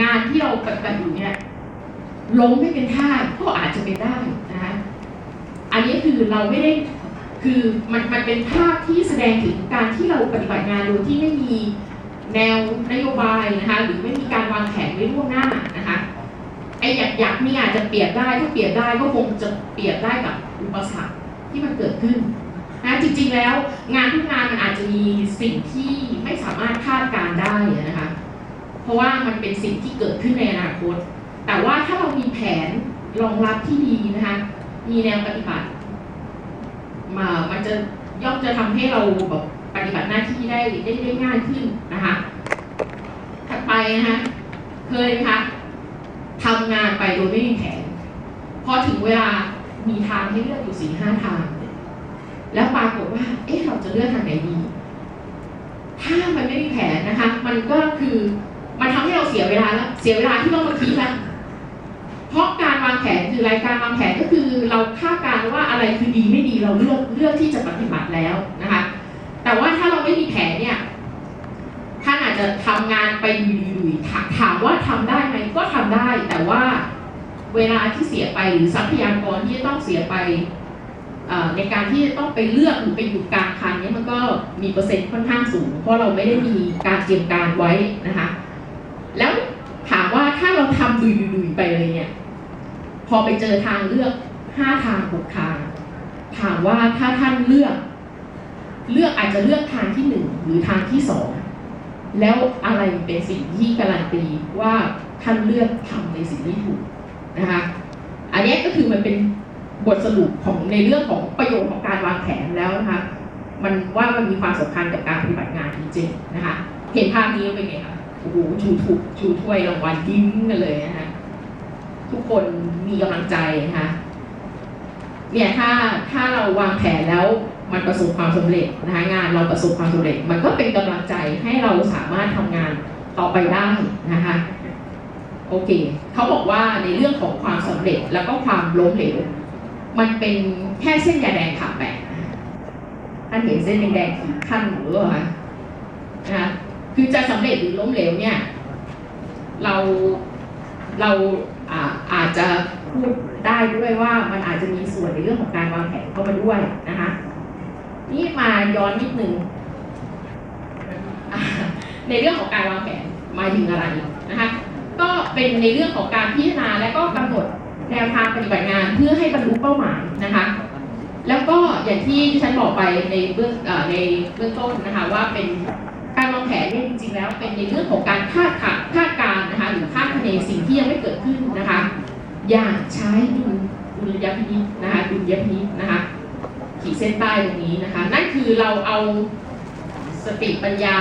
งานที่เราปฏิบัติอยู่เนี่ยล้มไม่เป็นท่าก็อาจจะเป็นได้นะคะอันนี้คือเราไม่ได้คือมันมันเป็นภาพที่แสดงถึงการที่เราปฏิบัติงานโดยที่ไม่มีแนวนโยบายนะคะหรือไม่มีการวางแผนไว้ล่วงหน้านะคะไอ้หยักหยักนี่อาจจะเปรียบได้ถ้าเปรียบได้ก็คงจะเปรียบได้กับอุปสรรคที่มันเกิดขึ้นนะจริงๆแล้วงานทุกงานมันอาจจะมีสิ่งที่ไม่สามารถคาดการณ์ได้นะคะ เพ ราะว่ามันเป็นสิ่งที่เกิดขึ้นในอนาคต แต่ว่าถ้าเรามีแผนรองรับที่ดีนะคะ มีแนวปฏิบัติมามันจะย่อมจะทำให้เราแบบปฏิบัติหน้าที่ได้ได้ได้ง่ายขึ้นนะคะ ถัดไปนะคะ เคยไหมคะทำงานไปโดยไม่มีแผน พอถึงเวลามีทางให้เลือกอยู่สี่ห้าทาง แล้วปรากฏว่า เอ๊ะ เราจะเลือกทางไหนดี ถ้ามันไม่มีแผนนะคะ มันก็คือ เสียเวลาแล้วเสียเวลาที่ต้องมาคิดแล้วเพราะการวางแผนคือรายการวางแผนก็คือเราคาดการณ์ว่าอะไรคือดีไม่ดีเราเลือกเลือกที่จะปฏิบัติแล้วนะคะ แต่ว่าถ้าเราไม่มีแผนเนี่ยท่านอาจจะทำงานไปลุยๆถาถามว่าทำได้ไหมก็ทำได้ แต่ว่าเวลาที่เสียไปหรือทรัพยากรที่จะต้องเสียไปในการที่จะต้องไปเลือกหรือไปอยู่กลางคันเนี้มันก็มีเปอร์เซ็นต์ค่อนข้างสูง เพราะเราไม่ได้มีการเตรียมการไว้นะคะ แล้วถามว่าถ้าเราทำดุยๆไปเลยเนี่ย พอไปเจอทางเลือกห้าทางหกทาง ถามว่าถ้าท่านเลือก เลือกอาจจะเลือกทางที่หนึ่งหรือทางที่สองแล้วอะไรเป็นสิ่งที่การันตีว่าท่านเลือกทำในสิ่งที่ถูกนะคะอันนี้ก็คือมันเป็นบทสรุปของในเรื่องของประโยชน์ของการวางแผนแล้วนะคะมันว่ามันมีความสำคัญกับการปฏิบัติงานจริงๆนะคะเห็นภาพนี้เป็นไงคะ อ้โหชูถูกชูถ้วยรางวัลยิ้มกันเลยนะคะทุกคนมีกำลังใจนะคะเนี่ยถ้าถ้าเราวางแผนแล้วมันประสบความสำเร็จนะคะงานเราประสบความสำเร็จ มันก็เป็นกำลังใจให้เราสามารถทำงานต่อไปได้นะคะโอเคเขาบอกว่าในเรื่องของความสำเร็จแล้วก็ความล้มเหลว มันเป็นแค่เส้นยาแดงขาแปะท่านเห็นเส้นแดงๆขีดขั้นหรือเปล่าคะนะคะ คือจะสำเร็จหรือล้มเหลวเนี่ย เราเราอาอาจจะพูดได้ด้วยว่ามันอาจจะมีส่วนในเรื่องของการวางแผนเข้ามาด้วยนะคะนี่มาย้อนนิดนึงในเรื่องของการวางแผนมาถึงอะไรนะคะก็เป็นในเรื่องของการพิจารณาและก็กำหนดแนวทางปฏิบัติงานเพื่อให้บรรลุเป้าหมายนะคะ แล้วก็อย่างที่ที่ฉันบอกไปในเบื้องในเบื้องต้นนะคะว่าเป็น การวางแผนเนี่ยจริงๆแล้ว เป็นในเรื่องของการคาดคะคาดการนะคะหรือคาดคะเนสิ่งที่ยังไม่เกิดขึ้นนะคะ อย่าใช้ดุลดุลยพินิจนะคะดุลยพินิจนะคะขีดเส้นใต้ตรงนี้นะคะ นั่นคือเราเอาสติปัญญา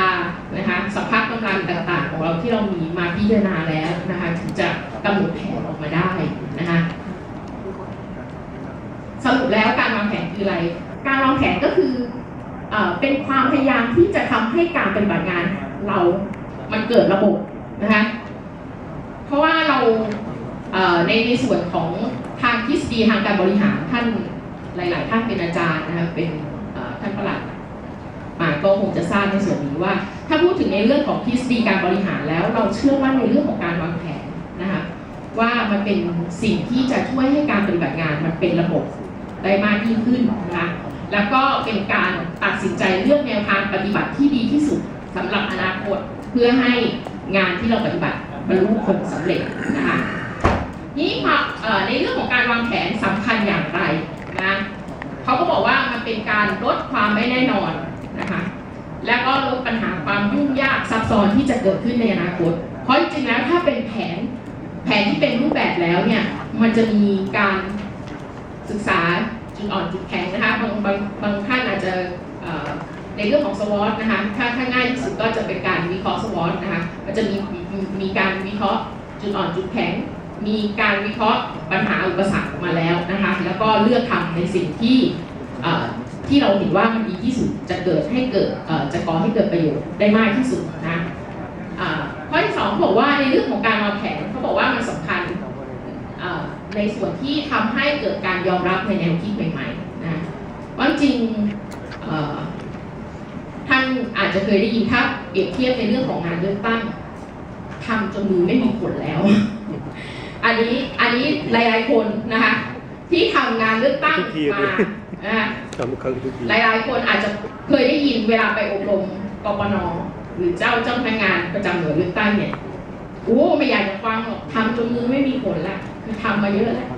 นะคะสภาพกำลังต่างๆ ของเราที่เรามีมาพิจารณาแล้วนะคะถึงจะกำหนดแผนออกมาได้นะคะสรุปแล้วการวางแผนคืออะไร การวางแผนก็คือ เป็นความพยายามที่จะทำให้การปฏิบัติงานเรามันเกิดระบบนะคะเพราะว่าเราเในในส่วนของทางทฤษฎีทางการบริหารท่านหลาย ๆ ท่านเป็นอาจารย์นะคะเป็นท่านประหลัดมาก็คงจะทราบในส่วนนี้ว่า ถ้าพูดถึงในเรื่องของทฤษฎีการบริหารแล้วเราเชื่อมั่นในเรื่องของการวางแผนนะคะว่ามันเป็นสิ่งที่จะช่วยให้การปฏิบัติงานมันเป็นระบบได้มากยิ่งขึ้นนะคะ แล้วก็เป็นการตัดสินใจเลือกแนวทางปฏิบัติที่ดีที่สุดสำหรับอนาคตเพื่อให้งานที่เราปฏิบัติบรรลุผลสำเร็จนะคะนี่ในเรื่องของการวางแผนสำคัญอย่างไรนะเขาก็บอกว่ามันเป็นการลดความไม่แน่นอนนะคะแล้วก็ลดปัญหาความยุ่งยากซับซ้อนที่จะเกิดขึ้นในอนาคต เพราะจริงๆแล้วถ้าเป็นแผนแผนที่เป็นรูปแบบแล้วเนี่ยมันจะมีการศึกษา จุดอ่อนจุดแข็งนะคะบางบางบางท่านอาจจะในเรื่องของ SWOT นะคะถ้าถ้าง่ายที่สุดก็จะเป็นการวิเคราะห์ SWOT นะคะมันจะมีมีมีการวิเคราะห์จุดอ่อนจุดแข็ง มีการวิเคราะห์ปัญหาอุปสรรคมาแล้วนะคะแล้วก็เลือกทำในสิ่งที่ที่เราเห็นว่ามันดีที่สุดจะเกิดให้เกิดจะก่อให้เกิดประโยชน์ได้มากที่สุดนะข้อที่สองเขาบอกว่าในเรื่องของการวางแผนเขาบอกว่ามันสำคัญ ในส่วนที่ทำให้เกิดการยอมรับในแนวคิดใหม่ๆนะว่าจริงเอ่อท่านอาจจะเคยได้ยินถ้าเปรียบเทียบในเรื่องของงานเลือกตั้งทำจนมือไม่มีผลแล้ว อันนี้อันนี้หลายๆคนนะคะที่ทำงานเลือกตั้งทุกทีเลยมานะคะทำครั้งทุกทีหลายๆ คนอาจจะเคยได้ยินเวลาไปอบรมกปนหรือเจ้าเจ้าพนักงานประจำหน่วยเลือกตั้งเนี่ยโอ้ไม่อยากจะฟังหรอกทำจนมือไม่มีผลละ คือทำมาเยอะแล้ว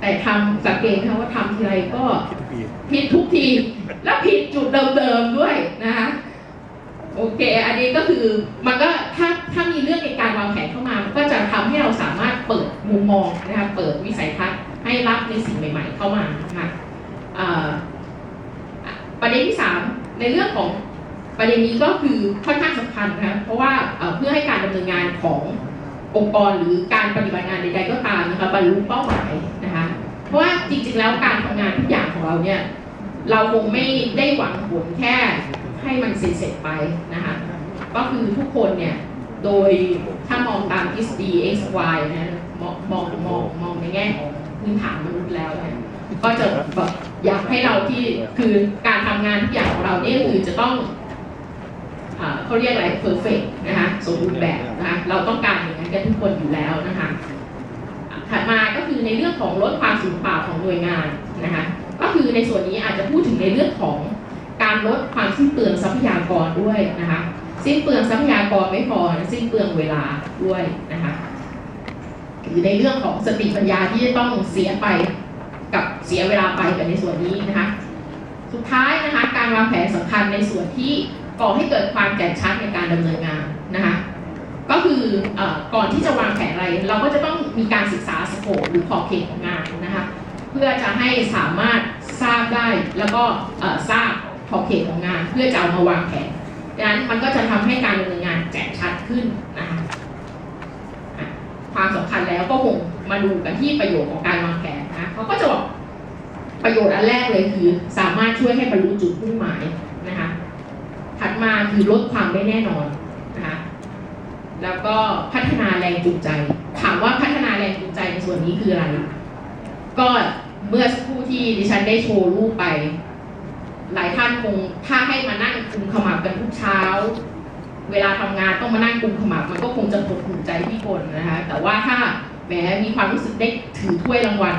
แต่ทำสังเกตนะว่าทำทีไรก็คิดทุกทีผิดทุกที แล้วผิดจุดเดิมๆด้วยนะคะโอเค อันนี้ก็คือมันก็ถ้าถ้ามีเรื่องในการวางแผนเข้ามามันก็จะทำให้เราสามารถเปิดมุมมองนะคะเปิดวิสัยทัศน์ให้รับในสิ่งใหม่ ๆ เข้ามานะคะอ่าประเด็นที่สามในเรื่องของประเด็นนี้ก็คือค่อนข้างสำคัญนะคะเพราะว่าเอ่อเพื่อให้การดำเนินงานของ องค์กรหรือการปฏิบัติงานใดๆก็ตามนะคะบรรลุเป้าหมายนะคะเพราะว่าจริงๆแล้วการทำงานทุกอย่างของเราเนี่ยเราคงไม่ได้หวังผลแค่ให้มันเสร็จไปนะคะก็คือทุกคนเนี่ยโดยถ้ามองตาม SD X Y นะมองมองมองมองในแง่ของพื้นฐานมนุษย์แล้วเนี่ยก็จะแบบอยากให้เราที่คือการทำงานทุกอย่างของเราเนี่ยคือจะต้อง เขาเรียกอะไรเพอร์เฟกนะคะสมบูรณ์แบบนะคะเราต้องการอย่างนั้นกันทุกคนอยู่แล้วนะคะถัดมาก็คือในเรื่องของลดความสูญเปล่าของหน่วยงานนะคะก็คือในส่วนนี้อาจจะพูดถึงในเรื่องของการลดความสิ้นเปลืองทรัพยากรด้วยนะคะสิ้นเปลืองทรัพยากรไม่พอสิ้นเปลืองเวลาด้วยนะคะหรือในเรื่องของสติปัญญาที่จะต้องเสียไปกับเสียเวลาไปกับในส่วนนี้นะคะ สุดท้ายนะคะการวางแผนสำคัญในส่วนที่ ก่อให้เกิดความแก่ชัดในการดำเนินงานนะคะก็คืออก่อนที่จะวางแผนอะไร เราก็จะต้องมีการศึกษาสโคปหรือขอบเขตของงานนะคะเพื่อจะให้สามารถทราบได้แล้วก็ทราบขอบเขตของงาน เพื่อจะเอามาวางแผนดังนั้นมันก็จะทำให้การดำเนินงานแจ้งชัดขึ้นนะคะความสำคัญแล้วก็คงมาดูกันที่ประโยชน์ของการวางแผนนะเขาก็จะบอกประโยชน์อันแรกเลยคือ สามารถช่วยให้บรรลุจุดมุ่งหมายนะคะ ถัดมาคือลดความไม่แน่นอนนะคะแล้วก็พัฒนาแรงจูงใจ ถามว่าพัฒนาแรงจูงใจในส่วนนี้คืออะไร ก็เมื่อสักครู่ที่ดิฉันได้โชว์รูปไป หลายท่านคงถ้าให้มานั่งกุมขมับกันทุกเช้า เวลาทำงานต้องมานั่งกุมขมับมันก็คงจะหดหูใจพี่คนนะคะ แต่ว่าถ้าแหมมีความรู้สึกได้ถือถ้วยรางวัล